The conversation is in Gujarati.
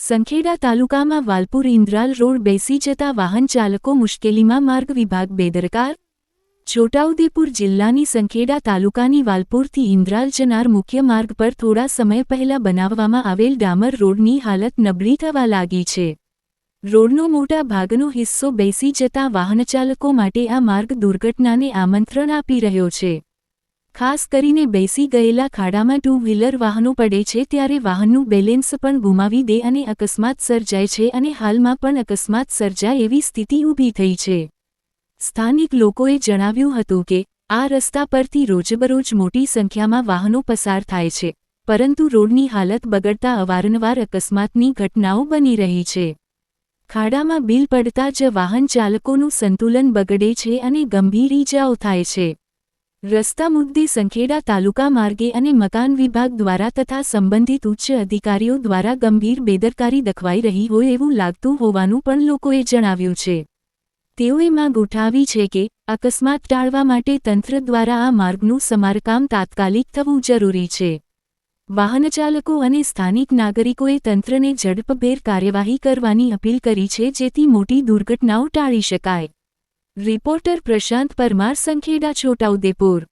સંખેડા તાલુકામાં વાલપુર ઇન્દ્રાલ રોડ બેસી જતા વાહન ચાલકો મુશ્કેલીમાં માર્ગ વિભાગ બેદરકાર. છોટાઉદેપુર જિલ્લાની સંખેડા તાલુકાની વાલપુરથી ઇન્દ્રાલ જનાર મુખ્ય માર્ગ પર થોડા સમય પહેલા બનાવવામાં આવેલ ડામર રોડની હાલત નબળી થવા લાગી છે. રોડનો મોટા ભાગનો હિસ્સો બેસી જતા વાહનચાલકો માટે આ માર્ગ દુર્ઘટનાને આમંત્રણ આપી રહ્યો છે. ખાસ કરીને બેસી ગયેલા ખાડામાં ટુ વ્હીલર વાહનો પડે છે ત્યારે વાહનનું બેલેન્સ પણ ગુમાવી દે અને અકસ્માત સર્જાય છે અને હાલમાં પણ અકસ્માત સર્જાય એવી સ્થિતિ ઊભી થઈ છે. સ્થાનિક લોકોએ જણાવ્યું હતું કે, આ રસ્તા પરથી રોજબરોજ મોટી સંખ્યામાં વાહનો પસાર થાય છે, પરંતુ રોડની હાલત બગડતા અવારનવાર અકસ્માતની ઘટનાઓ બની રહી છે. ખાડામાં બિલ પડતા જ વાહન ચાલકોનું સંતુલન બગડે છે અને ગંભીર ઈજાઓ થાય છે. રસ્તા મુદ્દે સંખેડા તાલુકા માર્ગે અને મકાન વિભાગ દ્વારા તથા સંબંધિત ઉચ્ચ અધિકારીઓ દ્વારા ગંભીર બેદરકારી દખવાઈ રહી હોય એવું લાગતું હોવાનું પણ લોકોએ જણાવ્યું છે. તેઓએ માંગ ઉઠાવી છે કે અકસ્માત ટાળવા માટે તંત્ર દ્વારા આ માર્ગનું સમારકામ તાત્કાલિક થવું જરૂરી છે. વાહનચાલકો અને સ્થાનિક નાગરિકોએ તંત્રને ઝડપભેર કાર્યવાહી કરવાની અપીલ કરી છે જેથી મોટી દુર્ઘટનાઓ ટાળી શકાય. રિપોર્ટર પ્રશાંત પરમાર સંખેડા છોટાઉદેપુર